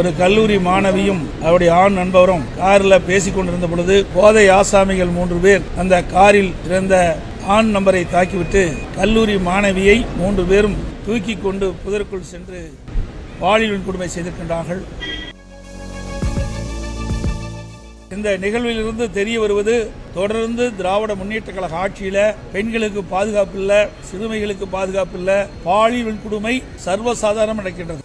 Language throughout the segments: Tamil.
ஒரு கல்லூரி மாணவியும் அவருடைய ஆண் நண்பரும் காரில் பேசிக் கொண்டிருந்த பொழுது போதை ஆசாமிகள் மூன்று பேர் அந்த காரில் இருந்த ஆண் நம்பரை தாக்கிவிட்டு கல்லூரி மாணவியை மூன்று பேரும் தூக்கி கொண்டு புதற்குள் சென்று பாலியல் கொடுமை செய்திருக்கின்றார்கள். இந்த நிகழ்விலிருந்து தெரிய வருவது தொடர்ந்து திராவிட முன்னேற்ற கழக ஆட்சியில பெண்களுக்கு பாதுகாப்பு இல்லை சிறுமிகளுக்கு பாதுகாப்பு இல்லை பாலியல் கொடுமை சர்வசாதாரணம் நடக்கின்றது.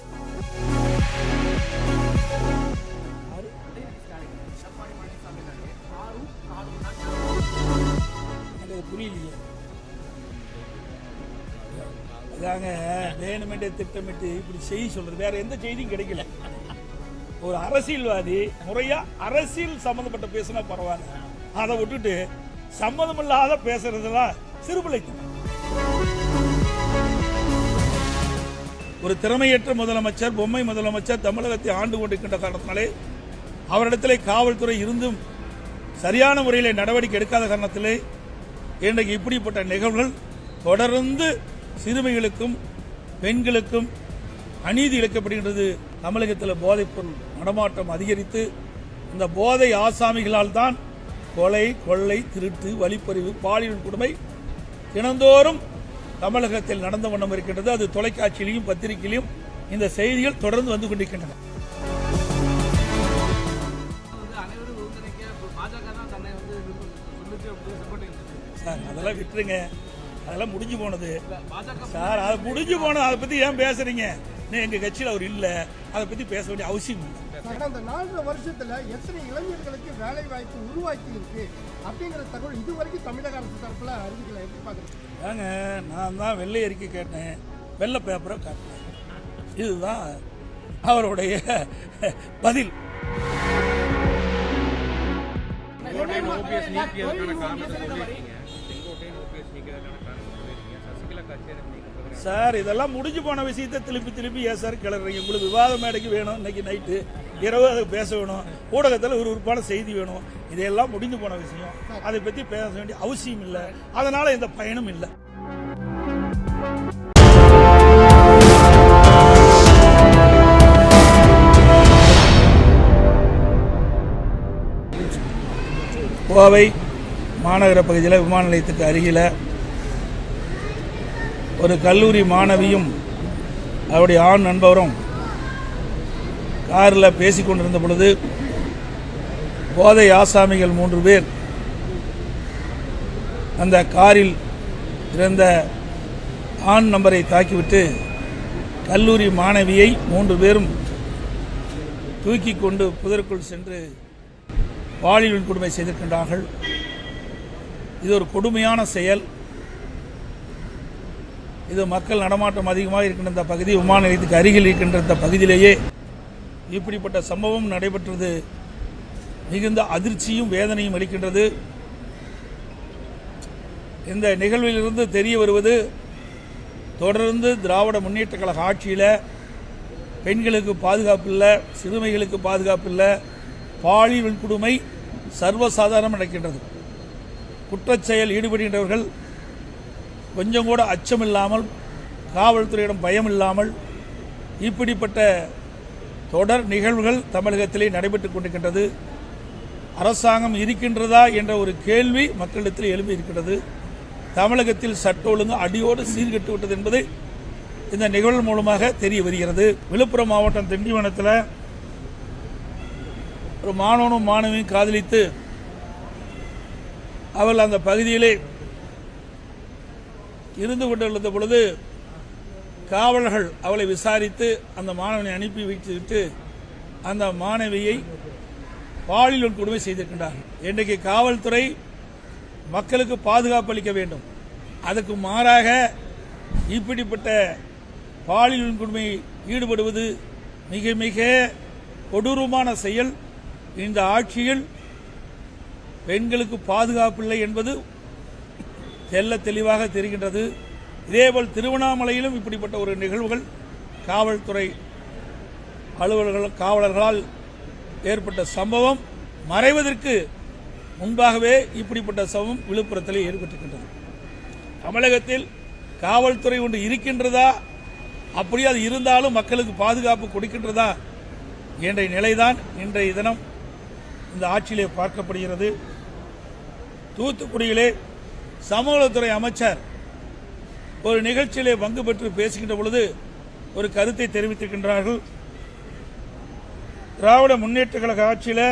அதாங்க வேணுமென்றே திட்டமிட்டு இப்படி செய்தி சொல்றது. வேற எந்த செய்தியும் கிடைக்கல. ஒரு அரசியல்வாதி முறையா அரசியல் சம்பந்தப்பட்ட பேசினா பரவாயில்ல. அதை விட்டுட்டு சம்மந்தமில்லாத பேசுறதுலாம் சிறுபிள்ளைத்தனம். ஒரு திறமையற்ற முதலமைச்சர் பொம்மை முதலமைச்சர் தமிழகத்தை ஆண்டு கொண்டிருக்கின்ற காரணத்தினாலே அவரிடத்திலே காவல்துறை இருந்தும் சரியான முறையில் நடவடிக்கை எடுக்காத காரணத்திலே இன்றைக்கு இப்படிப்பட்ட நிகழ்வுகள் தொடர்ந்து சிறுமிகளுக்கும் பெண்களுக்கும் அநீதி இழைக்கப்படுகின்றது. தமிழகத்தில் போதைப்பொருள் நடமாட்டம் அதிகரித்து இந்த போதை ஆசாமிகளால் தான் கொலை கொள்ளை திருட்டு வழிப்பறிவு பாலியல் கொடுமை தினந்தோறும் தமிழகத்தில் நடந்த வண்ணம் இருக்கின்றது. அது தொலைக்காட்சியிலையும் பத்திரிகையிலும் இந்த செய்திகள் தொடர்ந்து வந்து கொண்டிருக்கின்றன. சார் அதெல்லாம் விட்டுருங்க. அதெல்லாம் முடிஞ்சு போனது. சார் அது முடிஞ்சு போனது அதை பற்றி ஏன் பேசுறீங்க? நீ எங்கள் கட்சியில் அவர் இல்லை. அதை பற்றி பேச வேண்டிய அவசியம் இல்லை. கடந்த நான்கு வருஷத்துல எத்தனை இளைஞர்களுக்கு வேலை வாய்ப்பு உருவாக்கி இருக்கு அப்படிங்கிற தகவல் இதுவரைக்கும் தமிழக அரசு தரப்புல அறிவிக்கல. எப்படி பாக்குறீங்க ஏங்க நான் தான் வெள்ளை அறிக்கை கேட்டேன். வெள்ளை பேப்பரை காட்டினேன். இதுதான் அவருடைய பதில். ஓபிஎஸ் நீக்கியதற்கான காரணத்தை சொல்லியிருக்கீங்க. சார் இதெல்லாம் முடிஞ்சு போன விஷயத்தை திருப்பி திருப்பி ஏன் சார் கிளறீங்க? உங்களுக்கு விவாத மேடைக்கு வேணும் இன்னைக்கு நைட்டு இரவு அதை பேச வேணும். ஊடகத்தில் ஒரு உறுப்பான செய்தி வேணும். இதையெல்லாம் முடிஞ்சு போன விஷயம். அதை பற்றி பேச வேண்டிய அவசியம் இல்லை. அதனால் எந்த பயனும் இல்லை. கோவை மாநகர பகுதியில் விமான நிலையத்துக்கு அருகில் ஒரு கல்லூரி மாணவியும் அவருடைய ஆண் நண்பரும் காரில் பேசி கொண்டிருந்த பொழுது போதை ஆசாமிகள் மூன்று பேர் அந்த காரில் இருந்த ஆண் நம்பரை தாக்கிவிட்டு கல்லூரி மாணவியை மூன்று பேரும் தூக்கி கொண்டு புதருக்குள் சென்று பாலியல் கொடுமை செய்திருக்கின்றார்கள். இது ஒரு கொடுமையான செயல். இது மக்கள் நடமாட்டம் அதிகமாக இருக்கின்ற இந்த பகுதி விமான நிலையத்துக்கு அருகில் இருக்கின்ற இந்த பகுதியிலேயே இப்படிப்பட்ட சம்பவம் நடைபெற்றது. மிகுந்த அதிர்ச்சியும் வேதனையும் அளிக்கின்றது. இந்த நிகழ்விலிருந்து தெரிய வருவது தொடர்ந்து திராவிட முன்னேற்ற கழக ஆட்சியில் பெண்களுக்கு பாதுகாப்பு இல்லை சிறுமைகளுக்கு பாதுகாப்பு இல்லை பாலியல் கொடுமை சர்வசாதாரணம் நடக்கின்றது. குற்றச்செயல் ஈடுபடுகின்றவர்கள் கொஞ்சம் கூட அச்சம் இல்லாமல் காவல்துறையிடம் பயம் இல்லாமல் இப்படிப்பட்ட தொடர் நிகழ்வுகள் தமிழகத்திலே நடைபெற்றுக் கொண்டிருக்கின்றது. அரசாங்கம் இருக்கின்றதா என்ற ஒரு கேள்வி மக்களிடத்தில் எழுப்பி இருக்கின்றது. தமிழகத்தில் சட்ட ஒழுங்கு அடியோடு சீர்கெட்டு விட்டது என்பது இந்த நிகழ்வு மூலமாக தெரிய வருகிறது. விழுப்புரம் மாவட்டம் திண்டிவனத்தில் ஒரு மாணவனும் மாணவியும் காதலித்து அவள் அந்த பகுதியிலே இருந்து கொண்டிருந்த பொழுது காவலர்கள் அவளை விசாரித்து அந்த மாணவனை அனுப்பி வைத்துவிட்டு அந்த மாணவியை பாலியல் கொடுமை செய்திருக்கின்றார் இன்றைக்கு காவல்துறை மக்களுக்கு பாதுகாப்பு அளிக்க வேண்டும். அதற்கு மாறாக இப்படிப்பட்ட பாலியல் கொடுமை ஈடுபடுவது மிக மிக கொடூரமான செயல். இந்த ஆட்சியில் பெண்களுக்கு பாதுகாப்பு இல்லை என்பது தெல்ல தெளிவாக தெரிகின்றது. இதேபோல் திருவண்ணாமலையிலும் இப்படிப்பட்ட ஒரு நிகழ்வுகள் காவல்துறை அலுவலர்கள் காவலர்களால் ஏற்பட்ட சம்பவம் மறைவதற்கு முன்பாகவே இப்படிப்பட்ட சம்பவம் விழுப்புரத்தில் ஏற்பட்டிருக்கின்றது. தமிழகத்தில் காவல்துறை ஒன்று இருக்கின்றதா? அப்படியே அது இருந்தாலும் மக்களுக்கு பாதுகாப்பு கொடுக்கின்றதா? என்ற நிலைதான் இன்றைய தினம் இந்த ஆட்சியிலே பார்க்கப்படுகிறது. தூத்துக்குடியிலே சமூகத்துறை அமைச்சர் ஒரு நிகழ்ச்சியிலே பங்கு பெற்று பேசுகின்ற பொழுது ஒரு கருத்தை தெரிவித்திருக்கின்றார்கள். திராவிட முன்னேற்ற கழக ஆட்சியில்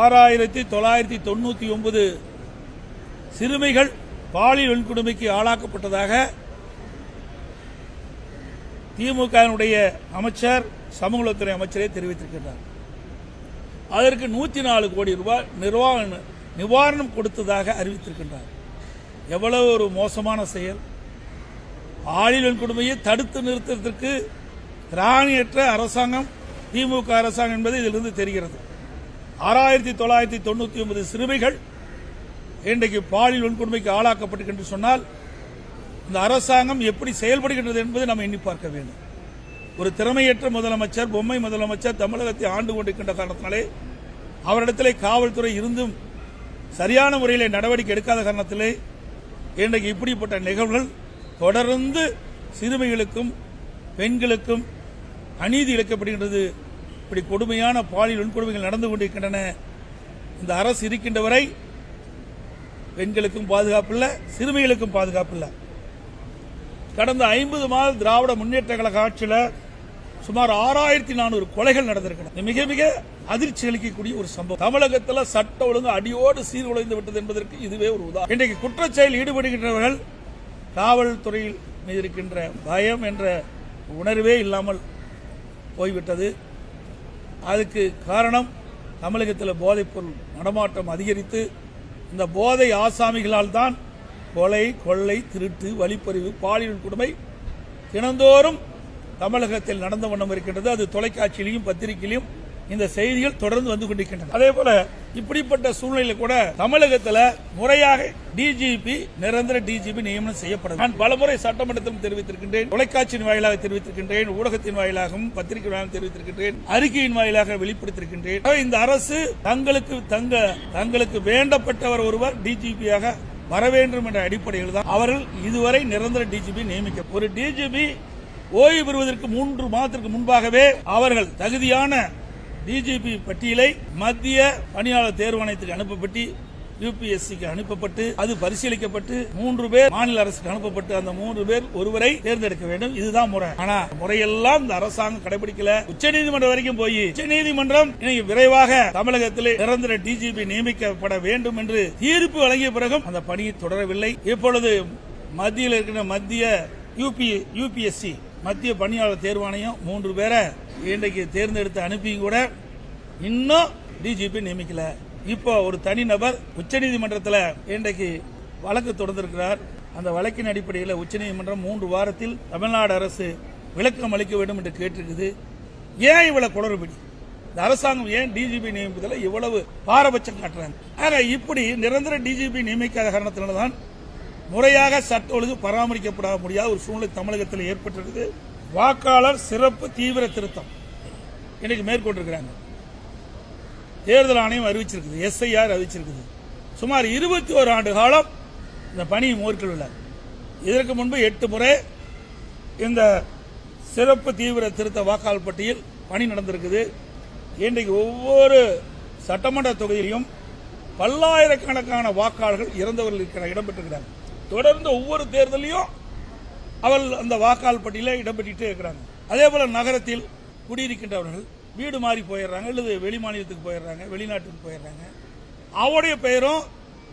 ஆறாயிரத்தி தொள்ளாயிரத்தி தொண்ணூத்தி ஒன்பது சிறுமிகள் பாலியல் வன்கொடுமைக்கு ஆளாக்கப்பட்டதாக திமுகவினுடைய அமைச்சர் சமூகத்துறை அமைச்சரே தெரிவித்திருக்கிறார் அதற்கு நூத்தி நாலு கோடி ரூபாய் நிர்வாக நிவாரணம் கொடுத்ததாக அறிவித்திருக்கின்றார். எவ்வளவு ஒரு மோசமான செயல். பாலியல் வன்கொடுமையை தடுத்து நிறுத்துவதற்கு திராணியற்ற அரசாங்கம் திமுக அரசாங்கம் என்பது இதிலிருந்து தெரிகிறது. ஆறாயிரத்தி தொள்ளாயிரத்தி தொண்ணூத்தி ஒன்பது சிறுமிகள் இன்றைக்கு பாலியல் வன்கொடுமைக்கு ஆளாக்கப்பட்டு சொன்னால் இந்த அரசாங்கம் எப்படி செயல்படுகின்றது என்பதை நாம் எண்ணி பார்க்க வேண்டும். ஒரு திறமையற்ற முதலமைச்சர் பொம்மை முதலமைச்சர் தமிழகத்தை ஆண்டு கொண்டிருக்கின்ற காரணத்தினாலே அவரிடத்திலே காவல்துறை இருந்தும் சரியான முறையில் நடவடிக்கை எடுக்காத காரணத்திலே இன்றைக்கு இப்படிப்பட்ட நிகழ்வுகள் தொடர்ந்து சிறுமிகளுக்கும் பெண்களுக்கும் அநீதி இழைக்கப்படுகின்றது. இப்படி கொடுமையான பாலியல் வன்கொடுமைகள் நடந்து கொண்டிருக்கின்றன. இந்த அரசு இருக்கின்ற வரை பெண்களுக்கும் பாதுகாப்பு இல்லை சிறுமிகளுக்கும் பாதுகாப்பு இல்லை. கடந்த ஐம்பது மாத திராவிட முன்னேற்ற கழக ஆட்சியில் சுமார் ஆறாயிரத்தி நானூறு கொலைகள் நடந்திருக்கின்றன. மிக மிக அதிர்ச்சி அளிக்கக்கூடிய ஒரு சம்பவம். தமிழகத்தில் சட்ட ஒழுங்கு அடியோடு சீர்குலைந்து விட்டது என்பதற்கு இதுவே ஒரு உதாரணம். இன்றைக்கு குற்றச்செயல் ஈடுபடுகின்றவர்கள் காவல்துறையில் மீது இருக்கின்ற பயம் என்ற உணர்வே இல்லாமல் போய்விட்டது. அதுக்கு காரணம் தமிழகத்தில் போதைப்பொருள் நடமாட்டம் அதிகரித்து இந்த போதை ஆசாமிகளால் தான் கொலை கொள்ளை திருட்டு வழிப்பறிவு பாலியல் கொடுமை தினந்தோறும் தமிழகத்தில் நடந்த வண்ணம் இருக்கின்றது. அது தொலைக்காட்சியிலையும் பத்திரிகையிலும் இந்த செய்திகள் தொடர்ந்து வந்து கொண்டிருக்கின்றன. அதே போல இப்படிப்பட்ட சூழ்நிலையில் கூட தமிழகத்தில் முறையாக டிஜிபி நிரந்தர டிஜிபி நியமனம் செய்யப்படும். நான் பலமுறை சட்டமன்றத்திலும் தெரிவித்திருக்கின்றேன் தொலைக்காட்சியின் வாயிலாக தெரிவித்திருக்கின்றேன் ஊடகத்தின் வாயிலாகவும் பத்திரிகை வாயிலாக தெரிவித்திருக்கின்றேன் அறிக்கையின் வாயிலாக வெளிப்படுத்திருக்கின்றேன் இந்த அரசு தங்களுக்கு தங்க தங்களுக்கு வேண்டப்பட்டவர் ஒருவர் டிஜிபியாக வர வேண்டும் என்ற அடிப்படையில் தான் அவர்கள் இதுவரை நிரந்தர டிஜிபி நியமிக்க ஒரு டிஜிபி ஓய்வு பெறுவதற்கு மூன்று மாதத்திற்கு முன்பாகவே அவர்கள் தகுதியான டிஜிபி பட்டியலை மத்திய பணியாளர் தேர்வாணையத்துக்கு அனுப்பப்பட்டு யூபிஎஸ்சிக்கு அனுப்பப்பட்டு அது பரிசீலிக்கப்பட்டு மூன்று பேர் மாநில அரசுக்கு அனுப்பப்பட்டு அந்த மூன்று பேர் ஒருவரை தேர்ந்தெடுக்க வேண்டும். இதுதான் முறை. ஆனா முறையெல்லாம் இந்த அரசாங்கம் கடைபிடிக்கல. உச்சநீதிமன்றம் வரைக்கும் போய் உச்சநீதிமன்றம் இன்னைக்கு விரைவாக தமிழகத்திலே நிரந்தர டிஜிபி நியமிக்கப்பட வேண்டும் என்று தீர்ப்பு வழங்கிய பிறகும் அந்த பணியை தொடரவில்லை. இப்பொழுது மத்தியில் இருக்கிற மத்திய யூபி யூபிஎஸ்சி மத்திய பணியாளர் தேர்வாணையம் மூன்று பேரை இன்றைக்கு தேர்ந்தெடுத்து அனுப்பியும் கூட இன்னும் டிஜிபி நியமிக்கல. இப்போ ஒரு தனிநபர் உச்சநீதிமன்றத்தில் இன்றைக்கு வழக்கு தொடர்ந்திருக்கிறார். அந்த வழக்கின் அடிப்படையில் உச்சநீதிமன்றம் மூன்று வாரத்தில் தமிழ்நாடு அரசு விளக்கம் அளிக்க வேண்டும் என்று கேட்டிருக்குது. ஏன் இவ்வளவு குளறுபடி? இந்த அரசாங்கம் ஏன் டிஜிபி நியமிப்பதில் இவ்வளவு பாரபட்சம் காட்டுறாங்க. ஆக இப்படி நிரந்தர டிஜிபி நியமிக்காத காரணத்தினால்தான் முறையாக சட்ட ஒழுங்கு பராமரிக்கப்பட முடியாத ஒரு சூழ்நிலை தமிழகத்தில் ஏற்பட்டிருக்குது. வாக்காளர் சிறப்பு தீவிர திருத்தம். இன்னைக்கு மேற்கொண்டிருக்கிறாங்க. தேர்தல் ஆணையம் அறிவிச்சிருக்குது. எஸ்ஐஆர் அறிவிச்சிருக்குது. சுமார் இருபத்தி ஓரு ஆண்டு காலம் இந்த பணியை மேற்கொள்ள இதற்கு முன்பு எட்டு முறை இந்த சிறப்பு தீவிர திருத்த வாக்காளர் பட்டியல் பணி நடந்திருக்குது. இன்றைக்கு ஒவ்வொரு சட்டமன்ற தொகுதியிலும் பல்லாயிரக்கணக்கான வாக்காளர்கள் இறந்தவர்கள் இருக்கிற இடம்பெற்றிருக்கிறாங்க தொடர்ந்து ஒவ்வொரு தேர்தலையும் அவள் அந்த வாக்காளர் பட்டியலில் இடம்பெற்றிட்டே இருக்கிறாங்க. அதே போல நகரத்தில் குடியிருக்கின்றவர்கள் வீடு மாறி போயிடுறாங்க அல்லது வெளி மாநிலத்துக்கு போயிடுறாங்க வெளிநாட்டுக்கு போயிடுறாங்க. அவருடைய பெயரும்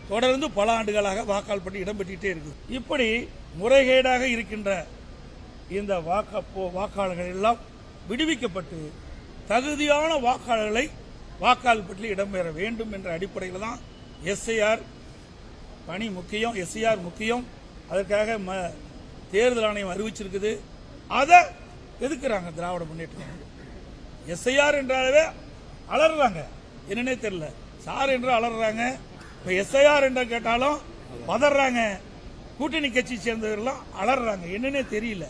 தொடர்ந்து பல ஆண்டுகளாக வாக்காளர் பட்டி இடம்பெற்றிட்டே இருக்குது. இப்படி முறைகேடாக இருக்கின்ற இந்த வாக்க போ- வாக்காளர்கள் எல்லாம் விடுவிக்கப்பட்டு தகுதியான வாக்காளர்களை வாக்காளர் பட்டியலில் இடம்பெற வேண்டும் என்ற அடிப்படையில் தான் எஸ்ஐஆர் பணி முக்கியம் எஸ்ஐஆர் முக்கியம். அதற்காக ம தேர்தல் ஆணையம் அறிவிச்சிருக்குது. அதை எதுக்குறாங்க திராவிட முன்னேற்றம் எஸ்ஐஆர் என்றாலே அலறாங்க என்னன்னே தெரியல. சார் என்று அலறாங்க இப்ப எஸ்ஐஆர் என்று கேட்டாலும் பதறாங்க. கூட்டணி கட்சி சேர்ந்தவர்கள்லாம் அலறாங்க என்னன்னே தெரியல.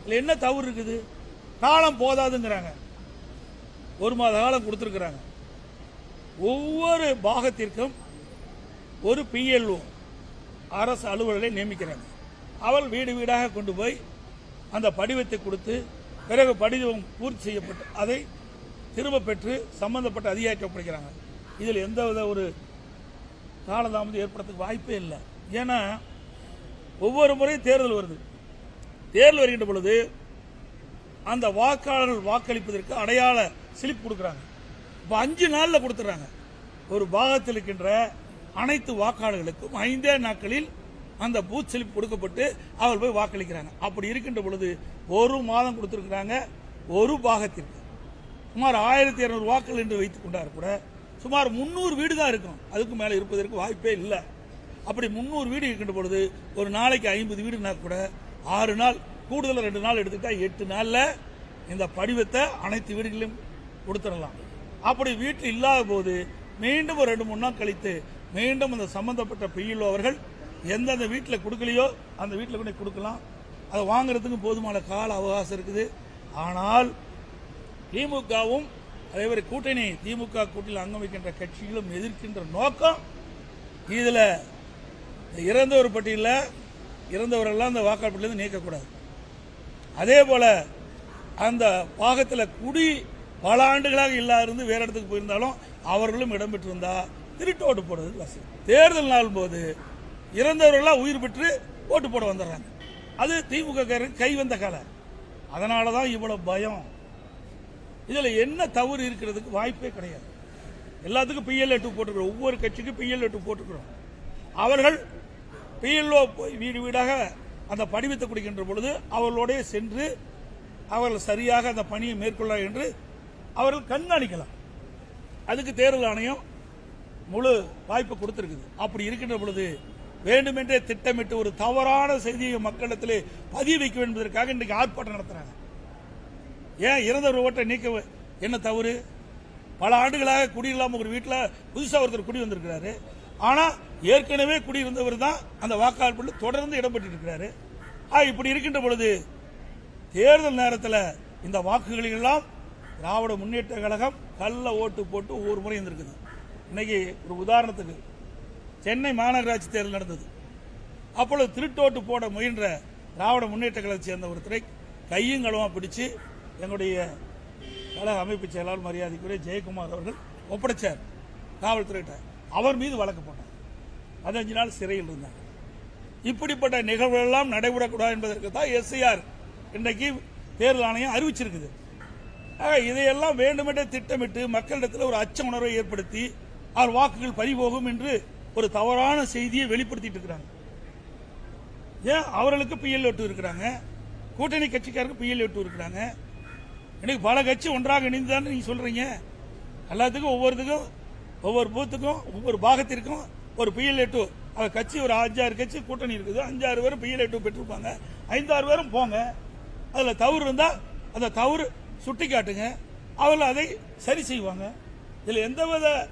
இதுல என்ன தவறு இருக்குது? காலம் போதாதுங்கிறாங்க. ஒரு மாத காலம் கொடுத்துருக்குறாங்க. ஒவ்வொரு பாகத்திற்கும் ஒரு பிஎல்ஓ அரசு அலுவலரை நியமிக்கிறாங்க. அவள் வீடு வீடாக கொண்டு போய் அந்த படிவத்தை கொடுத்து பிறகு படிவம் பூர்த்தி செய்யப்பட்டு அதை திரும்ப பெற்று சம்பந்தப்பட்ட அதிகாரிக்கு ஒப்படைக்கிறாங்க. இதில் எந்தவித ஒரு காலதாமதம் ஏற்படுறதுக்கு வாய்ப்பே இல்லை. ஏன்னா ஒவ்வொரு முறையும் தேர்தல் வருது. தேர்தல் வருகின்ற பொழுது அந்த வாக்காளர்கள் வாக்களிப்பதற்கு அடையாள சிலிப் கொடுக்குறாங்க. இப்போ அஞ்சு நாளில் கொடுத்துட்றாங்க. ஒரு பாகத்தில் இருக்கின்ற அனைத்து வாக்காளர்களுக்கும் ஐந்தே நாட்களில் அந்த பூத் ஸ்லிப் கொடுக்கப்பட்டு அவர் போய் வாக்களிக்கிறாங்க. அப்படி இருக்கின்ற பொழுது ஒரு மாதம் கொடுத்துருக்குறாங்க ஒரு பாகத்திற்கு. சுமார் ஆயிரத்தி இரநூறு வாக்குகள் என்று வைத்துக் கொண்டார் கூட சுமார் முந்நூறு வீடு தான் இருக்கும். அதுக்கு மேலே இருப்பதற்கு வாய்ப்பே இல்லை. அப்படி முந்நூறு வீடு இருக்கின்ற பொழுது ஒரு நாளைக்கு ஐம்பது வீடுனா கூட ஆறு நாள் கூடுதல் ரெண்டு நாள் எடுத்துக்கிட்டா எட்டு நாளில் இந்த படிவத்தை அனைத்து வீடுகளிலும் கொடுத்துடலாம். அப்படி வீட்டில் இல்லாத போது மீண்டும் ஒரு ரெண்டு மூணு நாள் கழித்து மீண்டும் அந்த சம்பந்தப்பட்ட பிஇஓ அவர்கள் எந்தெந்த வீட்டில் கொடுக்கலையோ அந்த வீட்டில் கூட கொடுக்கலாம். அதை வாங்குறதுக்கு போதுமான கால அவகாசம் இருக்குது. ஆனால் திமுகவும் அதே மாதிரி கூட்டணி திமுக கூட்டணியில் அங்கம் வைக்கின்ற கட்சிகளும் எதிர்க்கின்ற நோக்கம் இதில் இறந்தவர் பட்டியலில் இறந்தவரெல்லாம் அந்த வாக்காளர் பட்டியலிருந்து நீக்கக்கூடாது. அதே போல அந்த பாகத்தில் குடி பல ஆண்டுகளாக இல்லாதிருந்து வேறு வேற இடத்துக்கு போயிருந்தாலும் அவர்களும் இடம்பெற்றிருந்தா திருட்டு ஓட்டு போடுறது வசதி. தேர்தல் நாள் போது இறந்தவர்கள்லாம் உயிர் பெற்று ஓட்டு போட வந்துடுறாங்க. அது திமுக கை வந்த கலை. அதனால தான் இவ்வளோ பயம். இதில் என்ன தவறு இருக்கிறதுக்கு வாய்ப்பே கிடையாது. எல்லாத்துக்கும் பிஎல்ஏ டூ போட்டுக்கிறோம். ஒவ்வொரு கட்சிக்கும் பிஎல்ஏ டூ போட்டுக்கிறோம். அவர்கள் பிஎல்ஓ போய் வீடு வீடாக அந்த படிவத்தை கொடுக்கின்ற பொழுது அவர்களோடே சென்று அவர்கள் சரியாக அந்த பணியை மேற்கொள்ள என்று அவர்கள் கண்காணிக்கலாம். அதுக்கு தேர்தல் ஆணையம் முழு வாய்ப்பு கொடுத்திருக்குது. அப்படி இருக்கின்ற பொழுது வேண்டுமென்றே திட்டமிட்டு ஒரு தவறான செய்தியை மக்களிடத்தில் பதிய வைக்க என்பதற்காக இன்றைக்கு ஆர்ப்பாட்டம் நடத்துறாங்க. ஏன் இறந்தவர் ஓட்டை நீக்க என்ன தவறு? பல ஆண்டுகளாக குடியில்லாம ஒரு வீட்டில் புதுசாக ஒருத்தர் குடி வந்திருக்கிறாரு. ஆனால் ஏற்கனவே குடியிருந்தவர் தான் அந்த வாக்காளர் தொடர்ந்து இடம்பெற்று இருக்கிறாரு. ஆ, இப்படி இருக்கின்ற பொழுது தேர்தல் நேரத்தில் இந்த வாக்குகளெல்லாம் திராவிட முன்னேற்ற கழகம் கள்ள ஓட்டு போட்டு ஒவ்வொரு முறை இருந்திருக்குது இன்னைக்கு ஒரு உதாரணத்துக்கு சென்னை மாநகராட்சி தேர்தல் நடந்தது. அப்பொழுது திருட்டோட்டு போட முயன்ற திராவிட முன்னேற்ற கழகத்தை சேர்ந்த ஒருத்தரை கையும் களமாக பிடிச்சு எங்களுடைய கழக அமைப்பு செயலாளர் மரியாதைக்குரிய ஜெயக்குமார் அவர்கள் ஒப்படைச்சார். காவல்துறையிட்ட அவர் மீது வழக்கு போட்டார். பதினஞ்சு நாள் சிறையில் இருந்தாங்க இப்படிப்பட்ட நிகழ்வுகள் எல்லாம் நடைபெறக்கூடாது என்பதற்கு தான் எஸ்ஐஆர் இன்றைக்கு தேர்தல் ஆணையம் அறிவிச்சிருக்குது. ஆக இதையெல்லாம் வேண்டுமென்றே திட்டமிட்டு மக்களிடத்தில் ஒரு அச்ச உணர்வை ஏற்படுத்தி அவர் வாக்குகள் பறிபோகும் என்று ஒரு தவறான செய்தியை வெளிப்படுத்திட்டு இருக்கிறாங்க. ஏன்? அவர்களுக்கு பிஎல் ஒட்டு இருக்கிறாங்க. கூட்டணி கட்சிக்காருக்கு பிஎல் ஒட்டு இருக்கிறாங்க. எனக்கு பல கட்சி ஒன்றாக இணைந்துதான் நீங்க சொல்றீங்க. எல்லாத்துக்கும் ஒவ்வொருத்துக்கும் ஒவ்வொரு பூத்துக்கும் ஒவ்வொரு பாகத்திற்கும் ஒரு பிஎல் எட்டு அவ கட்சி ஒரு அஞ்சாறு கட்சி கூட்டணி இருக்குது. அஞ்சாறு பேரும் பிஎல் எட்டு பெற்றிருப்பாங்க. ஐந்தாறு பேரும் போங்க. அதுல தவறு இருந்தா அந்த தவறு சுட்டி காட்டுங்க அவர்கள் அதை சரி செய்வாங்க. இதுல எந்தவித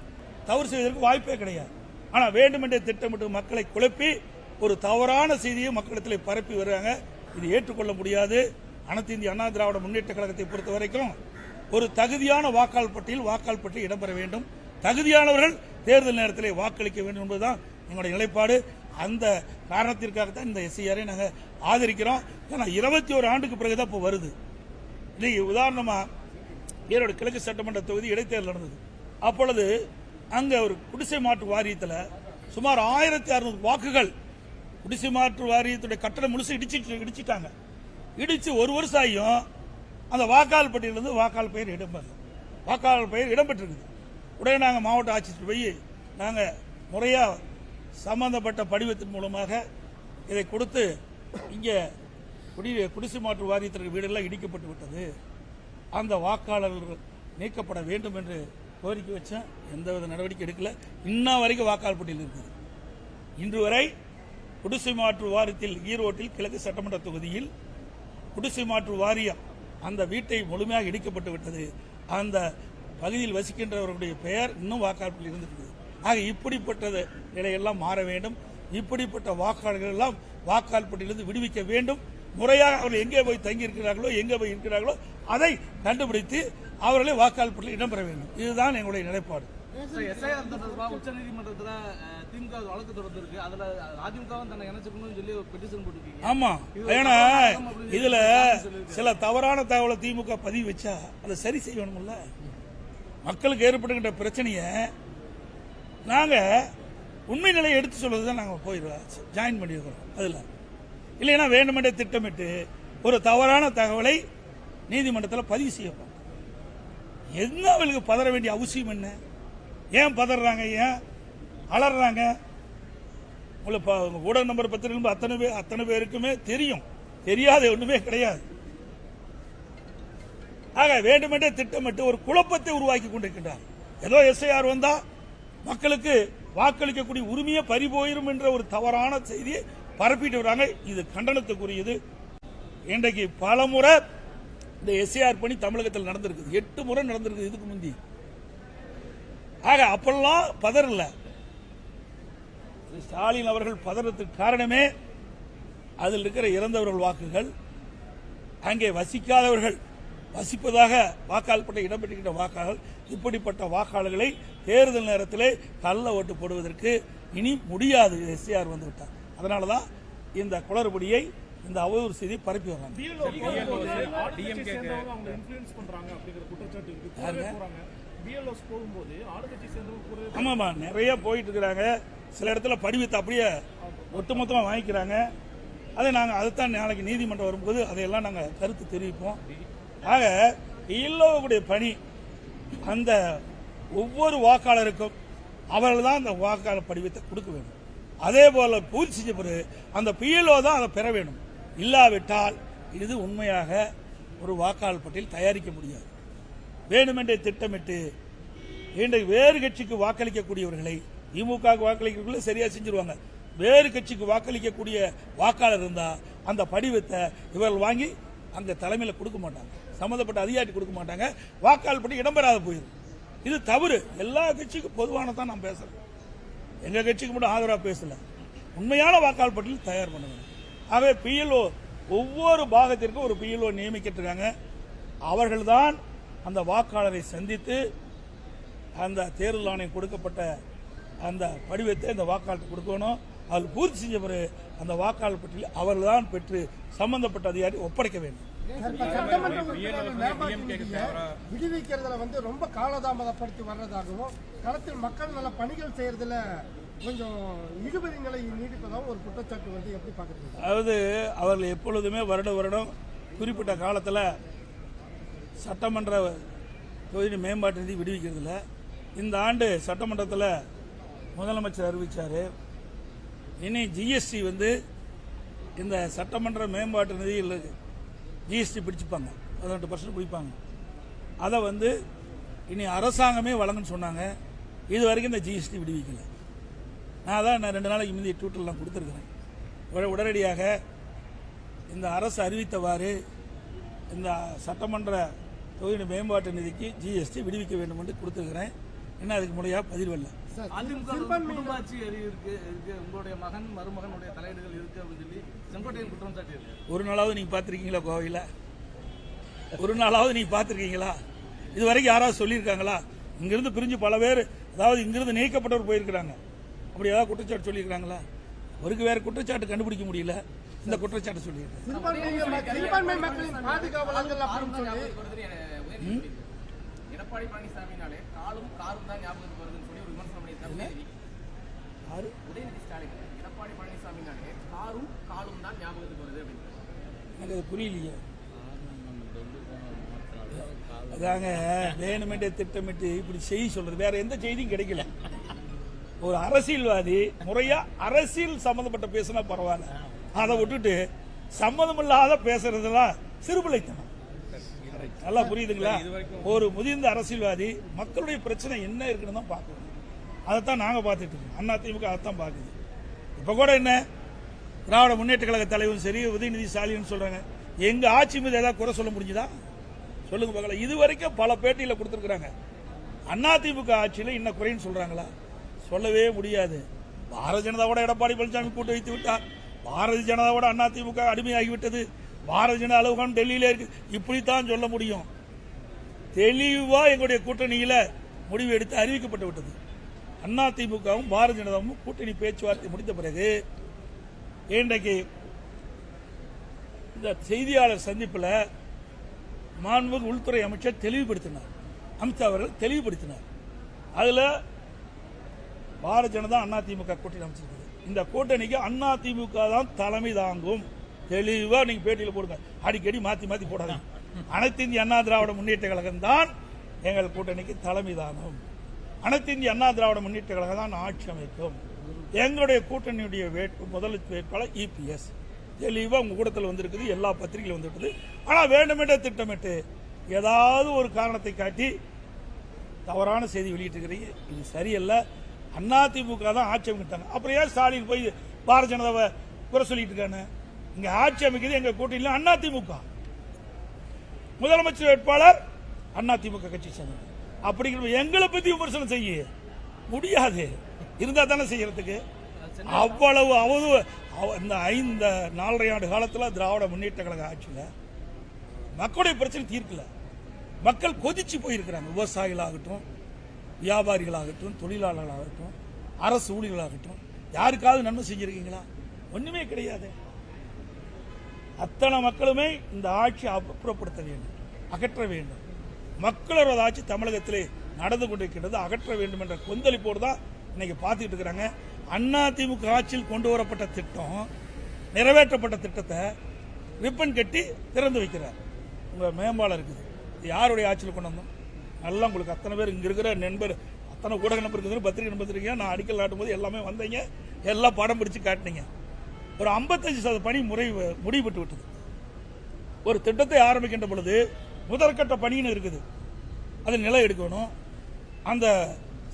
தவறு செய்வதற்கு வாய்ப்பே கிடையாது. ஆனால் வேண்டுமென்றே திட்டமிட்டு மக்களை குழப்பி ஒரு தவறான செய்தியை மக்களிடத்தில் பரப்பி வருவாங்க இது ஏற்றுக்கொள்ள முடியாது. அனைத்து இந்திய அண்ணா திராவிட முன்னேற்ற கழகத்தை பொறுத்த வரைக்கும் ஒரு தகுதியான வாக்காளர் பட்டியல் வாக்காளர் பட்டியல் இடம்பெற வேண்டும். தகுதியானவர்கள் தேர்தல் நேரத்தில் வாக்களிக்க வேண்டும் என்பதுதான் எங்களுடைய நிலைப்பாடு. அந்த காரணத்திற்காகத்தான் இந்த எஸ்சிஆரை நாங்கள் ஆதரிக்கிறோம். ஏன்னா இருபத்தி ஒரு ஆண்டுக்கு பிறகுதான் இப்போ வருது. இன்னைக்கு உதாரணமாக ஈரோடு கிழக்கு சட்டமன்ற தொகுதி இடைத்தேர்தல் நடந்தது. அப்பொழுது அங்கே ஒரு குடிசை மாற்று வாரியத்தில் சுமார் ஆயிரத்தி அறுநூறு வாக்குகள் குடிசை மாற்று வாரியத்துடைய கட்டணம் முழுசு இடிச்சு இடிச்சிட்டாங்க. இடித்து ஒரு வருஷம் ஆகியும் அந்த வாக்காளர் பட்டியலிருந்து வாக்காளர் பெயர் இடம்பெறல. வாக்காளர் பெயர் இடம்பெற்றிருக்குது. உடனே நாங்கள் மாவட்ட ஆட்சியர் போய் நாங்கள் முறையாக சம்பந்தப்பட்ட படிவத்தின் மூலமாக இதை கொடுத்து இங்கே குடி குடிசை மாற்று வாரியத்திற்கு வீடெல்லாம் இடிக்கப்பட்டு விட்டது. அந்த வாக்காளர்கள் நீக்கப்பட வேண்டும் என்று கோரிக்கை வச்சேன். எந்தவித நடவடிக்கை எடுக்கல. இன்ன வரைக்கும் வாக்காளர் பட்டியல் இருக்குது. இன்று வரை குடிசை மாற்று வாரியத்தில் ஈரோட்டில் கிழக்கு சட்டமன்ற தொகுதியில் குடிசை மாற்று வாரியம் அந்த வீட்டை முழுமையாக இடிக்கப்பட்டு விட்டது. அந்த பகுதியில் வசிக்கின்றவர்களுடைய பெயர் இன்னும் வாக்காளர்கள் இருந்திருக்குது. ஆக இப்படிப்பட்ட நிலையெல்லாம் மாற வேண்டும். இப்படிப்பட்ட வாக்காளர்கள் எல்லாம் வாக்காளர் பட்டியலிருந்து விடுவிக்க வேண்டும். முறையாக அவர்கள் எங்கே போய் தங்கி இருக்கிறார்களோ எங்கே போய் இருக்கிறார்களோ அதை கண்டுபிடித்து அவர்களை வாக்காளர் பட்டியலில் இடம்பெற வேண்டும். இதுதான் எங்களுடைய நிலைப்பாடு. எஸ்ஐஆர் தொடர்பாக உச்ச நீதிமன்றத்தில் திமுக வழக்கு தொடர்ந்துருக்கு. அதுல அதிமுகவும் தன்னை இணைச்சுக்கணும்னு சொல்லி பெட்டிஷன் போட்டிருக்கீங்க. ஆமா. ஏன்னா இதுல சில தவறான தகவலை திமுக பதிவு வச்சா அதை சரி செய்யணும்ல? மக்களுக்கு ஏற்படுகின்ற பிரச்சனைய நாங்க உண்மை நிலையை எடுத்து சொல்றது தான் நாங்க போயிடுறோம் ஜாயின் பண்ணியிருக்கிறோம் அதுல இல்லைன்னா வேண்டுமென்றே திட்டமிட்டு ஒரு தவறான தகவலை நீதிமன்றத்தில் பதிவு செய்யப்படும். என்ன அவங்களுக்கு பதற வேண்டிய அவசியம் என்ன? ஏன் பதறாங்க ஏன் அலறாங்க? உங்களை ப- ஊடக நம்பர் பத்திரிகை அத்தனை பேர் அத்தனை பேருக்குமே தெரியும். தெரியாத ஒண்ணுமே கிடையாது. ஆக வேண்டுமென்றே திட்டமிட்டு ஒரு குழப்பத்தை உருவாக்கி கொண்டிருக்கின்றார். ஏதோ எஸ்ஐஆர் வந்தா மக்களுக்கு வாக்களிக்கக்கூடிய உரிமையை பறிபோயிரும் என்ற ஒரு தவறான செய்தியை பரப்பிட்டு வராங்க. இது கண்டனத்துக்குரியது. இன்றைக்கு பல முறை இந்த எஸ்ஏஆர் பணி தமிழகத்தில் நடந்திருக்குது. எட்டு முறை நடந்திருக்குது இதுக்கு முந்தி. ஆக அப்பெல்லாம் பதறல. ஸ்டாலின் அவர்கள் பதறதுக்கு காரணமே அதில் இருக்கிற இறந்தவர்கள் வாக்குகள் அங்கே வசிக்காதவர்கள் வசிப்பதாக வாக்காளர் பட்ட இடம்பெற்றுகின்ற வாக்காளர்கள் இப்படிப்பட்ட வாக்காளர்களை தேர்தல் நேரத்திலே கள்ள ஓட்டு போடுவதற்கு இனி முடியாது. எஸ்ஏஆர் வந்துவிட்டார் அதனால தான் இந்த குளறுபடியை இந்த அவதூறு செய்தி பரப்பி கூட ஆமாம்மா நிறைய போயிட்டு இருக்கிறாங்க. சில இடத்துல படிவத்தை அப்படியே ஒட்டுமொத்தமாக வாங்கிக்கிறாங்க. அதை நாங்கள் அதைத்தான் நாளைக்கு நீதிமன்றம் வரும்போது அதையெல்லாம் நாங்கள் கருத்து தெரிவிப்போம். ஆக இல்லோவுடைய பணி அந்த ஒவ்வொரு வாக்காளருக்கும் அவர்கள் தான் அந்த வாக்காளர் படிவத்தை கொடுக்க வேண்டும். அதே போல பூர்த்தி செஞ்ச பிறகு அந்த பிஎல்ஓ தான் அதை பெற வேண்டும். இல்லாவிட்டால் இது உண்மையாக ஒரு வாக்காளர் பட்டியல் தயாரிக்க முடியாது. வேணுமென்றே திட்டமிட்டு இன்றைக்கு வேறு கட்சிக்கு வாக்களிக்கக்கூடியவர்களை திமுக க்கு வாக்களிக்கிறவங்கள சரியா செஞ்சிருவாங்க. வேறு கட்சிக்கு வாக்களிக்கக்கூடிய வாக்காளர் இருந்தா அந்த படிவத்தை இவர்கள் வாங்கி அந்த தலைமையில் கொடுக்க மாட்டாங்க. சம்பந்தப்பட்ட அதிகாரி கொடுக்க மாட்டாங்க. வாக்காளர் பட்டி இடம்பெறாத போயிடும் இது தவறு. எல்லா கட்சிக்கும் பொதுவானதான் நான் பேசுறேன். எங்க கட்சிக்கு மட்டும் ஆதரவா பேசல. உண்மையான வாக்காளர் பட்டியல் தயார் பண்ண ஆகவே பிஎல்ஓ ஒவ்வொரு பாகத்திற்கும் ஒரு பிஎல்ஓ நியமிக்கிட்டு அவர்கள்தான் அந்த வாக்காளரை சந்தித்து அந்த தேர்தல் ஆணையம் கொடுக்கப்பட்ட அந்த படிவத்தை அந்த வாக்காளர் கொடுக்கணும். அதில் பூர்த்தி செஞ்ச பிறகு அந்த வாக்காளர் பட்டியல் அவர்கள்தான் பெற்று சம்பந்தப்பட்ட அதிகாரி ஒப்படைக்க வேண்டும். விடுவிக்கிறதுல வந்து ரொம்ப காலதாமதப்படுத்தி வர்றதாகவும் களத்தில் மக்கள் நல்ல பணிகள் செய்யறதுல கொஞ்சம் ஒரு அதாவது அவர்கள் எப்பொழுதுமே வருட வருடம் குறிப்பிட்ட காலத்தில் சட்டமன்ற தொகுதி மேம்பாட்டு நிதி விடுவிக்கிறதுல இந்த ஆண்டு சட்டமன்றத்தில் முதலமைச்சர் அறிவிச்சார். இனி ஜிஎஸ்டி வந்து இந்த சட்டமன்ற மேம்பாட்டு நிதியில் ஜிஎஸ்டி பிடிச்சிப்பாங்க. பதினெட்டு பர்சன்ட் பிடிப்பாங்க அதை வந்து இனி அரசாங்கமே வழங்குன்னு சொன்னாங்க. இது வரைக்கும் இந்த ஜிஎஸ்டி விடுவிக்கலை. நான் அதான் நான் ரெண்டு நாளைக்கு முந்தைய ட்விட்டரில் நான் கொடுத்துருக்குறேன். உட- உடனடியாக இந்த அரசு அறிவித்தவாறு இந்த சட்டமன்ற தொகுதி மேம்பாட்டு நிதிக்கு ஜிஎஸ்டி விடுவிக்க வேண்டும் என்று கொடுத்துருக்கிறேன். இன்னும் அதுக்கு முறையாக பதில் சாட்டியிருக்கு ஒரு நாளாவது நீங்க பார்த்துருக்கீங்களா கோவையில்? ஒரு நாளாவது நீங்க பார்த்துருக்கீங்களா? இது வரைக்கும் யாராவது சொல்லியிருக்காங்களா? இங்கிருந்து பிரிஞ்சு பல பேர் அதாவது இங்கிருந்து நீக்கப்பட்டவர் போயிருக்கிறாங்க. அப்படி ஏதாவது குற்றச்சாட்டு சொல்லியிருக்காங்களா அவருக்கு வேற குற்றச்சாட்டு கண்டுபிடிக்க முடியல. இந்த குற்றச்சாட்டு சொல்லியிருக்காங்க சிறுபான்மை ம- சிறுபான்மை எடப்பாடி பழனிசாமினாலே காலும் காரும் தான் ஞாபகத்துக்கு வருதுன்னு சொல்லி ஒரு விமர்சனம் பண்ணியிருக்காரு யாரு உதயநிதி ஸ்டாலின் எடப்பாடி பழனிசாமினாலே காரும் காலும் தான் ஞாபகத்துக்கு வருது அப்படின்னு எனக்கு அது புரியலையே. அதாங்க வேணுமென்றே திட்டமிட்டு இப்படி செய்தி சொல்றது. வேற எந்த செய்தியும் கிடைக்கல. ஒரு அரசியல்வாதி முறையா அரசியல் சம்பந்தப்பட்ட பேசினா பரவாயில்ல. அதை விட்டுட்டு சம்மந்தமில்லாத பேசுறதுலாம் சிறுபிள்ளைத்தனம். நல்லா புரியுதுங்களா? ஒரு முதிர்ந்த அரசியல்வாதி மக்களுடைய பிரச்சனை என்ன இருக்குன்னு தான் பார்க்கணும். அதைத்தான் நாங்க பார்த்துட்டு இருக்கோம். அண்ணா திமுக அதைத்தான் பார்க்குது. இப்ப கூட என்ன? திராவிட முன்னேற்ற கழக தலைவரும் சரி உதயநிதி ஸ்டாலின் சொல்றாங்க. எங்க ஆட்சி மீது ஏதாவது குறை சொல்ல முடிஞ்சுதா? சொல்லுங்க பார்க்கலாம் இது வரைக்கும் பல பேட்டியில கொடுத்துருக்காங்க அதிமுக ஆட்சியில இன்ன குறைன்னு சொல்றாங்களா? சொல்லவே முடியாது. பாரதிய ஜனதாவோட எடப்பாடி பழனிசாமி கூட்டு வைத்து விட்டார். பாரதிய ஜனதாவோட அதிமுக அடிமையாகிவிட்டது. பாரதிய ஜனதா அலுவலகம் டெல்லியில இருக்கு. இப்படித்தான் சொல்ல முடியும். தெளிவா எங்களுடைய கூட்டணியில முடிவு எடுத்து அறிவிக்கப்பட்டு விட்டது. அதிமுகவும் பாரதிய ஜனதாவும் கூட்டணி பேச்சுவார்த்தை முடிந்த பிறகு இன்றைக்கு இந்த செய்தியாளர் சந்திப்பில் மாண்புமிகு உள்துறை அமைச்சர் தெளிவுபடுத்தினார். அமித்ஷா அவர்கள் தெளிவுபடுத்தினார். அதில் பாரதிய ஜனதா அதிமுக கூட்டணி அமைச்சிருக்குது. இந்த கூட்டணிக்கு அதிமுக தான் தலைமை தாங்கும். தெளிவா நீங்க பேட்டியில் போடுங்க. அடிக்கடி மாத்தி மாத்தி போடாதீங்க. அனைத்து இந்திய அண்ணா திராவிட முன்னேற்ற கழகம் தான் எங்கள் கூட்டணிக்கு தலைமை தாங்கும். அனைத்து இந்திய அண்ணா திராவிட முன்னேற்ற கழகம் தான் ஆட்சி அமைக்கும். எங்களுடைய கூட்டணியுடைய வேட்பு முதல் வேட்பாளர் இபிஎஸ் தெளிவா உங்க கூட்டத்தில் வந்திருக்குது எல்லா பத்திரிகையிலும் வந்துருக்குது. ஆனா வேண்டுமென்றே திட்டமிட்டு ஏதாவது ஒரு காரணத்தை காட்டி தவறான செய்தி வெளியிட்டிருக்கிறீங்க. இது சரியல்ல. அதிமுக தான் ஆட்சி அமைக்கிட்டாங்க. அப்புறம் ஏன் ஸ்டாலின் போய் பாரதிய ஜனதாவை குறை சொல்லிட்டு இருக்கானு இங்க ஆட்சி அமைக்கிறது எங்க கூட்டணியில் அதிமுக முதலமைச்சர் வேட்பாளர் அதிமுக கட்சி சேர்ந்தவர் அப்படிங்கிற எங்களை பத்தி விமர்சனம் செய்ய. முடியாது. இருந்தா தானே செய்யறதுக்கு. அவ்வளவு அவது அவ- இந்த ஐந்து நாலரை ஆண்டு காலத்தில் திராவிட முன்னேற்ற கழக ஆட்சியில் மக்களுடைய பிரச்சனை தீர்க்கல. மக்கள் கொதிச்சு போயிருக்கிறாங்க. விவசாயிகளாகட்டும் வியாபாரிகளாகட்டும் தொழிலாளர்களாகட்டும் அரசு ஊழியர்களாகட்டும் யாருக்காவது நன்மை செஞ்சிருக்கீங்களா? ஒண்ணுமே கிடையாது. அத்தனை மக்களுமே இந்த ஆட்சி அப்புறப்படுத்த வேண்டும் அகற்ற வேண்டும். மக்களோட ஆட்சி தமிழகத்திலே நடந்து கொண்டிருக்கின்றது அகற்ற வேண்டும் என்ற கொந்தளிப்போடு தான் இன்னைக்கு பார்த்துட்டு இருக்கிறாங்க. அண்ணா திமுக ஆட்சியில் கொண்டு வரப்பட்ட திட்டம் நிறைவேற்றப்பட்ட திட்டத்தை ரிப்பன் கட்டி திறந்து வைக்கிறார். உங்க மேம்பாலம் இருக்குது. இது யாருடைய ஆட்சியில் கொண்டு வந்தோம்? நல்லா உங்களுக்கு அத்தனை பேர் இங்கே இருக்கிற நண்பர் அத்தனை ஊடக நம்பர் இருக்குது பத்திரிகை நம்பர் இருக்கீங்க நான் அடிக்கல் நாட்டும் போது எல்லாமே வந்தீங்க. எல்லாம் படம் பிடிச்சி காட்டினீங்க. ஒரு 55% சதவீத பணி முறை முடிவுபட்டு விட்டது. ஒரு திட்டத்தை ஆரம்பிக்கின்ற பொழுது முதற்கட்ட பணின்னு இருக்குது. அது நிலம் எடுக்கணும். அந்த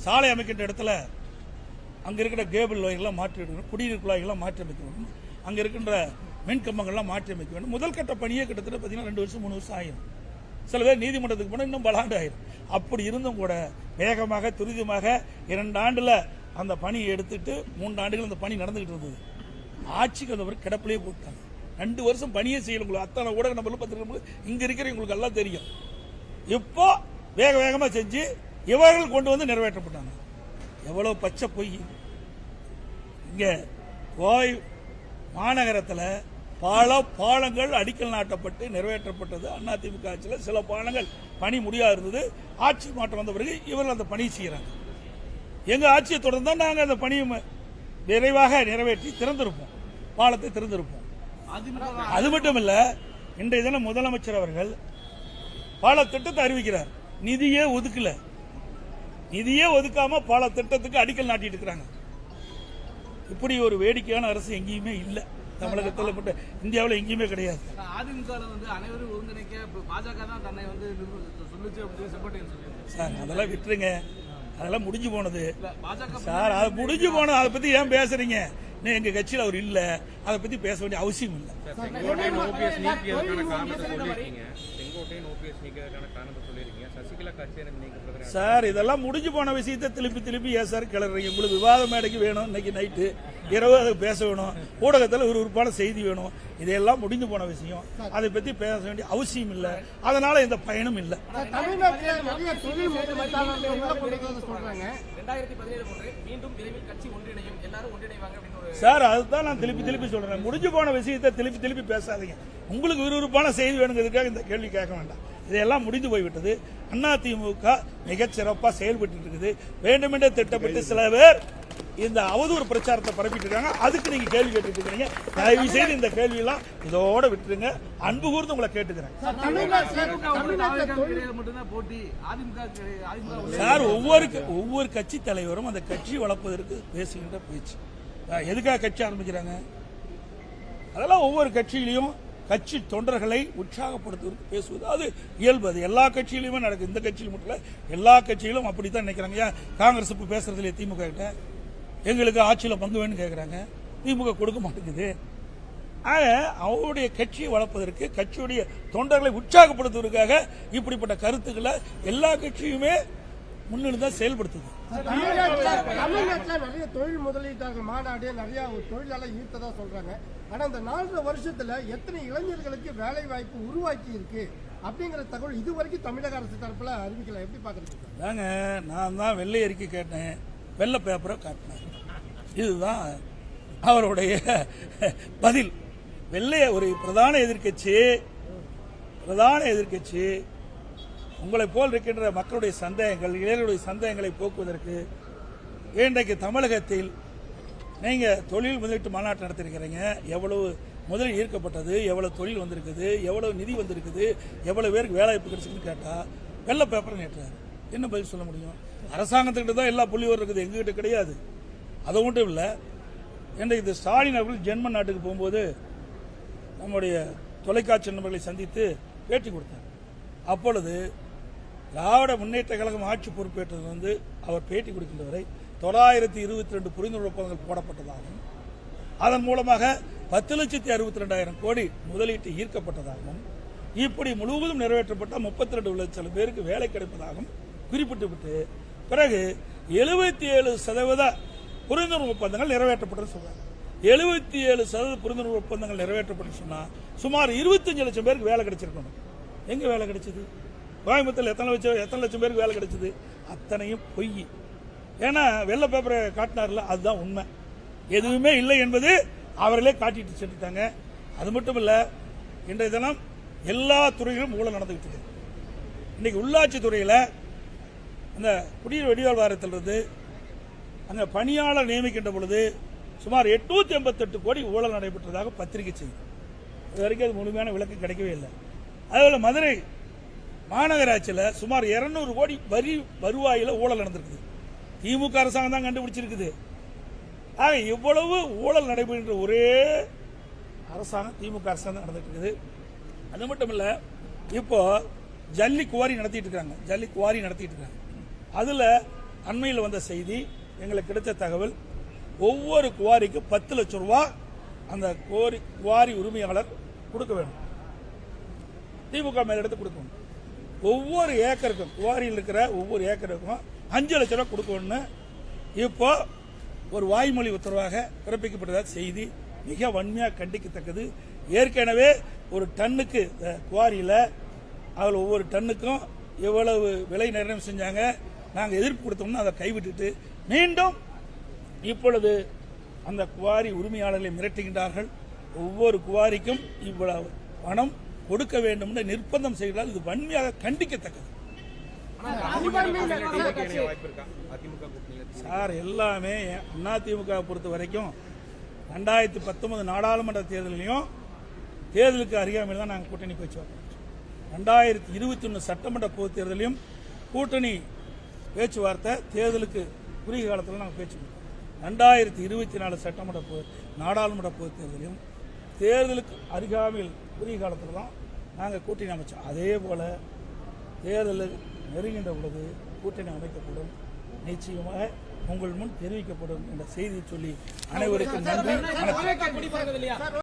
சாலை அமைக்கின்ற இடத்துல அங்கே இருக்கிற கேபிள் வகைகள்லாம் மாற்றி எடுக்கணும். குடிநீர் குழாய்கள்லாம் மாற்றி அமைக்க வேண்டும். அங்கே இருக்கின்ற மின் கம்பங்கள்லாம் மாற்றி அமைக்க வேண்டும். முதல் கட்ட பணியே கிட்டத்தட்ட பார்த்தீங்கன்னா ரெண்டு வருஷம் மூணு வருஷம் ஆகிடும் சில பேர் நீதிமன்றத்துக்கு போனால் இன்னும் பல அப்படி இருந்தும் கூட வேகமாக துரிதமாக இரண்டு ஆண்டில் அந்த பணியை எடுத்துட்டு மூன்று ஆண்டுகள் அந்த பணி நடந்துகிட்டு இருந்தது. ஆட்சிக்கு வந்தவர் கிடப்பிலே போட்டாங்க. ரெண்டு வருஷம் பணியே செய்யல உங்களுக்கு. அத்தனை ஊடக நம்பர்ல இங்கே இங்க இருக்கிறவங்களுக்கு எல்லாம் தெரியும். இப்போ வேக வேகமாக செஞ்சு இவர்கள் கொண்டு வந்து நிறைவேற்றப்பட்டாங்க. எவ்வளோ பச்சை பொய். இங்கே கோவை மாநகரத்தில் பல பாலங்கள் அடிக்கல் நாட்டப்பட்டு நிறைவேற்றப்பட்டது. அதிமுக ஆட்சியில் சில பாலங்கள் பணி முடியாது இருந்தது. ஆட்சி மாற்றம் வந்த பிறகு இவர்கள் அந்த பணி செய்கிறாங்க எங்கள் ஆட்சியை தொடர்ந்தா நாங்கள் அந்த பணியை நிறைவாக விரைவாக நிறைவேற்றி திறந்திருப்போம். பாலத்தை திறந்திருப்போம். அது மட்டும் இல்லை இன்றைய தினம் முதலமைச்சர் அவர்கள் பல திட்டத்தை அறிவிக்கிறார். நிதியே ஒதுக்கல. நிதியே ஒதுக்காம பல திட்டத்துக்கு அடிக்கல் நாட்டிட்டு இருக்கிறாங்க. இப்படி ஒரு வேடிக்கையான அரசு எங்கேயுமே இல்லை. தமிழகத்தில் மட்டும். இந்தியாவில் எங்கேயுமே கிடையாது. அதிமுக வந்து அனைவரும் ஒருங்கிணைக்க இப்ப பாஜக தான் தன்னை வந்து நிர்வ- சொல்லுச்சு அப்படின்னு சொல்லி செங்கோட்டையன் சொல்லியிருக்காரு சார் அதெல்லாம் விட்டுருங்க. அதெல்லாம் முடிஞ்சு போனது. சார் அது முடிஞ்சு போனது. அதை பத்தி ஏன் பேசுறீங்க? இன்னும் எங்க கட்சியில் அவர் இல்ல. அதை பத்தி பேச வேண்டிய அவசியம் இல்லை. சார் இதெல்லாம் முடிஞ்சு போன விஷயத்தை திருப்பி திருப்பி ஏன் சார் கிளறீங்க. உங்களுக்கு விவாத மேடைக்கு வேணும் இன்னைக்கு நைட்டு. இரவு அதை பேச வேணும். ஊடகத்தில் ஒரு உறுப்பான செய்தி வேணும். இதெல்லாம் முடிஞ்சு போன விஷயம். அதை பத்தி பேச வேண்டிய அவசியம் இல்லை. அதனால இந்த பயனும் இல்லை. சார் அதுதான் நான் திருப்பி திருப்பி சொல்றேன். முடிஞ்சு போன விஷயத்தை திருப்பி திருப்பி பேசாதீங்க. உங்களுக்கு விறுவிறுப்பான செய்தி வேணுங்கிறதுக்காக இந்த கேள்வி கேட்க வேண்டாம். இதெல்லாம் முடிந்து போய்விட்டது. அதிமுக மிகச் சிறப்பாக செயல்பட்டு இருக்குது. வேண்டுமென்றே திட்டப்பட்டு சில பேர் இந்த அவதூறு பிரச்சாரத்தை பரப்பிட்டு இருக்காங்க. அதுக்கு நீங்க கேள்வி கேட்டுட்டு இருக்கீங்க தயவு செய்து இந்த கேள்வியெல்லாம் இதோட விட்டுருங்க. அன்பு கூர்ந்து உங்களை கேட்டுக்கிறேன். சார் ஒவ்வொரு ஒவ்வொரு கட்சி தலைவரும் அந்த கட்சி வளர்ப்பதற்கு பேசுகின்ற பேச்சு. எதுக்காக கட்சி ஆரம்பிக்கிறாங்க? அதெல்லாம் ஒவ்வொரு கட்சியிலையும் கட்சி தொண்டர்களை உற்சாகப்படுத்துவதற்கு பேசுவது. அது இயல்பு. அது எல்லா கட்சியிலுமே நடக்குது. இந்த கட்சியில் மட்டும் இல்ல எல்லா கட்சியிலும் அப்படித்தான் நினைக்கிறாங்க. ஏன்? காங்கிரஸ் இப்ப பேசுறது இல்லையா திமுக கிட்ட. எங்களுக்கு ஆட்சியில பங்கு வேணும்னு கேட்கறாங்க திமுக கொடுக்க மாட்டேங்குது. ஆக அவருடைய கட்சியை வளர்ப்பதற்கு கட்சியுடைய தொண்டர்களை உற்சாகப்படுத்துவதற்காக இப்படிப்பட்ட கருத்துக்களை எல்லா கட்சியுமே முன்னிருந்து தான் செயல்படுத்துது. தமிழ்நாட்டில் நிறைய தொழில் முதலீட்டாளர்கள் மாநாடு நிறைய தொழிலாளர் ஈர்த்ததா சொல்றாங்க. ஆனா இந்த நாலரை வருஷத்துல எத்தனை இளைஞர்களுக்கு வேலை வாய்ப்பு உருவாக்கி இருக்கு அப்படிங்கிற தகவல் இது வரைக்கும் தமிழக அரசு தரப்புல அறிவிக்கல. எப்படி பாக்குறீங்க? தாங்க நான் தான் வெள்ளை அறிக்கை கேட்டேன். வெள்ளை பேப்பரை காட்டினார். இதுதான் அவருடைய பதில். வெள்ளைய ஒரு பிரதான எதிர்க்கட்சி பிரதான எதிர்க்கட்சி. உங்களை போல் இருக்கின்ற மக்களுடைய சந்தேகங்கள் இளைஞருடைய சந்தேகங்களை போக்குவதற்கு இன்றைக்கு தமிழகத்தில் நீங்கள் தொழில் முதலீட்டு மாநாட்டு நடத்திருக்கிறீங்க. எவ்வளவு முதலில் ஈர்க்கப்பட்டது எவ்வளவு தொழில் வந்திருக்குது எவ்வளவு நிதி வந்திருக்குது எவ்வளவு பேருக்கு வேலைவாய்ப்பு வாய்ப்பு கேட்டால் வெள்ளை பேப்பர் நேற்றார். என்ன பதில் சொல்ல முடியும்? அரசாங்கத்துக்கிட்ட தான் எல்லா புள்ளி இருக்குது. எங்ககிட்ட கிடையாது. அது மட்டும் இல்லை இன்றைக்கு இந்த ஸ்டாலின் அவர்கள் ஜென்மன் நாட்டுக்கு போகும்போது நம்முடைய தொலைக்காட்சி நண்பர்களை சந்தித்து பேட்டி கொடுத்தார். அப்பொழுது திராவிட முன்னேற்ற கழகம் ஆட்சி பொறுப்பேற்றது வந்து அவர் பேட்டி கொடுக்கின்ற வரை தொள்ளாயிரத்தி இருபத்தி ரெண்டு புரிந்துணர்வு ஒப்பந்தங்கள் போடப்பட்டதாகவும் அதன் மூலமாக பத்து லட்சத்தி அறுபத்தி ரெண்டாயிரம் கோடி முதலீட்டு ஈர்க்கப்பட்டதாகவும் இப்படி முழுவதும் நிறைவேற்றப்பட்ட முப்பத்தி ரெண்டு லட்சம் பேருக்கு வேலை கிடைப்பதாகவும் குறிப்பிட்டுவிட்டு பிறகு எழுபத்தி ஏழு சதவீத புரிந்துணர்வு ஒப்பந்தங்கள் நிறைவேற்றப்பட்டது சொல்றாங்க. எழுபத்தி ஏழு சதவீத புரிந்துணர்வு ஒப்பந்தங்கள் நிறைவேற்றப்பட்டு சொன்னா சுமார் இருபத்தஞ்சு லட்சம் பேருக்கு வேலை கிடைச்சிருக்கணும். எங்க வேலை கிடைச்சது? கோயம்புத்தூர் எத்தனை லட்சம் எத்தனை லட்சம் பேருக்கு வேலை கிடைச்சது? அத்தனையும் பொய். ஏன்னா வெள்ளை பேப்பரை காட்டினார்ல அதுதான் உண்மை. எதுவுமே இல்லை என்பது அவர்களே காட்டிட்டு சென்றுட்டாங்க. அது மட்டும் இல்லை இன்றைய தினம் எல்லா துறையிலும் ஊழல் நடந்துகிட்டு இருக்கு. இன்னைக்கு உள்ளாட்சி துறையில் அந்த குடியீர் வெடிவால் வாரத்திலிருந்து அந்த பணியாளர் நியமிக்கின்ற பொழுது சுமார் எட்நூத்தி எண்பத்தெட்டு கோடி ஊழல் நடைபெற்றதாக பத்திரிகை செய்தி. இது வரைக்கும் அது முழுமையான விளக்கம் கிடைக்கவே இல்லை. அதேபோல் மதுரை மாநகராட்சியில் சுமார் 200 கோடி வரி வருவாயில் ஊழல் நடந்திருக்குது. திமுக அரசாங்கம் தான் கண்டுபிடிச்சிருக்குது. ஆக இவ்வளவு ஊழல் நடைபெறுகின்ற ஒரே அரசாங்கம் திமுக அரசாங்கம் தான் நடந்துட்டு இருக்குது. அது மட்டும் இல்லை இப்போ ஜல்லி குவாரி நடத்திட்டு இருக்காங்க. ஜல்லி குவாரி நடத்திட்டு இருக்காங்க. அதில் அண்மையில் வந்த செய்தி எங்களுக்கு கிடைத்த தகவல் ஒவ்வொரு குவாரிக்கு பத்து லட்சம் ரூபா அந்த குவாரி குவாரி உரிமையாளர் கொடுக்க வேண்டும். திமுக மேலிடத்து கொடுக்கணும். ஒவ்வொரு ஏக்கருக்கும் குவாரியில் இருக்கிற ஒவ்வொரு ஏக்கருக்கும் அஞ்சு லட்ச ரூபா கொடுக்கணும்னு இப்போ ஒரு வாய்மொழி உத்தரவாக பிறப்பிக்கப்பட்டதாக செய்தி மிக வன்மையாக கண்டிக்கத்தக்கது. ஏற்கனவே ஒரு டன்னுக்கு இந்த குவாரியில் அதில் ஒவ்வொரு டன்னுக்கும் எவ்வளவு விலை நிர்ணயம் செஞ்சாங்க நாங்கள் எதிர்ப்பு கொடுத்தோம்னா அதை கைவிட்டுட்டு மீண்டும் இப்பொழுது அந்த குவாரி உரிமையாளர்களை மிரட்டுகின்றார்கள். ஒவ்வொரு குவாரிக்கும் இவ்வளவு பணம் கொடுக்க வேண்டும் என்று நிர்பந்தம் செய்கிறார் இது வன்மையாக கண்டிக்கத்தக்கது. சார் எல்லாமே அதிமுக பொறுத்த வரைக்கும் ரெண்டாயிரத்தி பத்தொன்பது நாடாளுமன்ற தேர்தலையும் தேர்தலுக்கு அருகாமையில் தான் நாங்கள் கூட்டணி பேச்சுவார்த்தை ரெண்டாயிரத்தி இருபத்தி ஒன்று சட்டமன்ற பொதுத் தேர்தலையும் கூட்டணி பேச்சுவார்த்தை தேர்தலுக்கு குறுகிய காலத்தில் நாங்கள் பேச்சு ரெண்டாயிரத்தி இருபத்தி நாலு சட்டமன்ற பொது நாடாளுமன்ற பொது தேர்தலையும் தேர்தலுக்கு அருகாமையில் குறுகிய காலத்தில் தான் நாங்கள் கூட்டணி அமைச்சோம் அதே போல் தேர்தல் நெருங்கின்ற பொழுது கூட்டணி அமைக்கப்படும் நிச்சயமாக உங்கள் முன் தெரிவிக்கப்படும் என்ற செய்தியை சொல்லி அனைவருக்கும் நன்றி